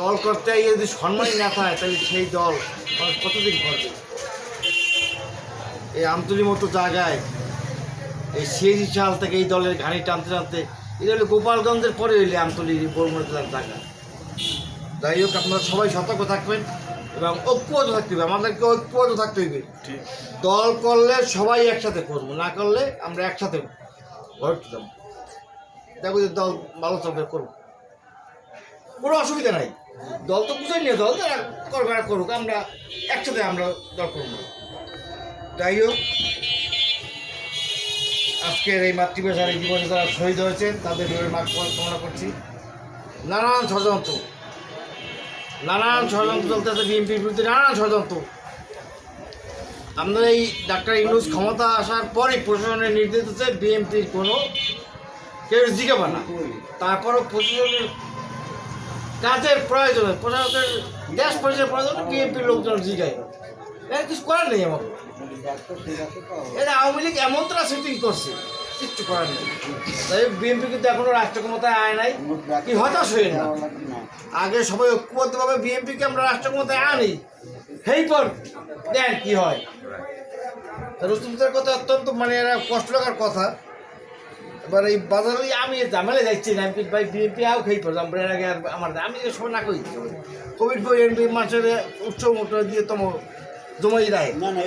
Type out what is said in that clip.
দল করতে যদি সম্মানই না থাকে তাহলে সেই দল কতদিন করবে? এই আমতলির মতো জায়গায় এই সিএজি চাল থেকে এই দলের ঘানি টানতে টানতে এটা হলো গোপালগঞ্জের পরে হইলে আমতলির বর্মন জেলার জায়গা। যাই হোক আপনারা সবাই সতর্ক থাকবেন এবং ঐক্যবদ্ধ থাকতে হবে। আমাদেরকে ঐক্যবদ্ধ থাকতে হইবে দল করলে সবাই একসাথে করব না করলে আমরা একসাথে ভোট দেবো। দেখো যে দল ভালো চলবে করব। কোনো অসুবিধা নাই। দল তো বুঝাই নিয়ে, দল তারা করবে করুক, আমরা একসাথে আমরা দল করব। যাই হোক, আজকের এই মাতৃভাষার এই জীবনে যারা শহীদ হয়েছেন, তাদের মাঠ কামনা করছি। নানান ষড়যন্ত্র। নানান ষড়যন্ত্র চলতেছে বিএনপির বিরুদ্ধে নানান ষড়যন্ত্র। আমাদের এই ডাক্তার ইউনুস ক্ষমতা আসার পরে প্রশাসনের নির্দেশ দিচ্ছে বিএনপির কোনো কেউ জিজ্ঞাবা না। তারপরও প্রশাসনের কাজের প্রয়োজনে প্রশাসনের দেশ পরিচয়ের প্রয়োজনে বিএনপির লোকজন জিগায়। এর কিছু করার নেই আমার এটা আওয়ামী লীগ এমন তারা সেটিং করছে, কিচ্ছু করার নেই। তাই বিএনপি কিন্তু এখনও রাষ্ট্র ক্ষমতায় আয় নাই, কি হতাশ হয়ে না। আগে সবাই ঐক্যবদ্ধভাবে বিএনপিকে আমরা রাষ্ট্র ক্ষমতায় আনি। সেই পর দেন কি হয়। রসুলদের কথা অত্যন্ত মানে এরা কষ্ট লাগার কথা। এবার এই বাজারে আমি ঝামেলা যাচ্ছি না আমি ভাই বিএনপি আও খেয়ে পড়লাম এর আগে আর আমার আমি সময় না করি কোভিড বিএনপি মানুষের উচ্চ মোটর দিয়ে তম জমাই দেয় না না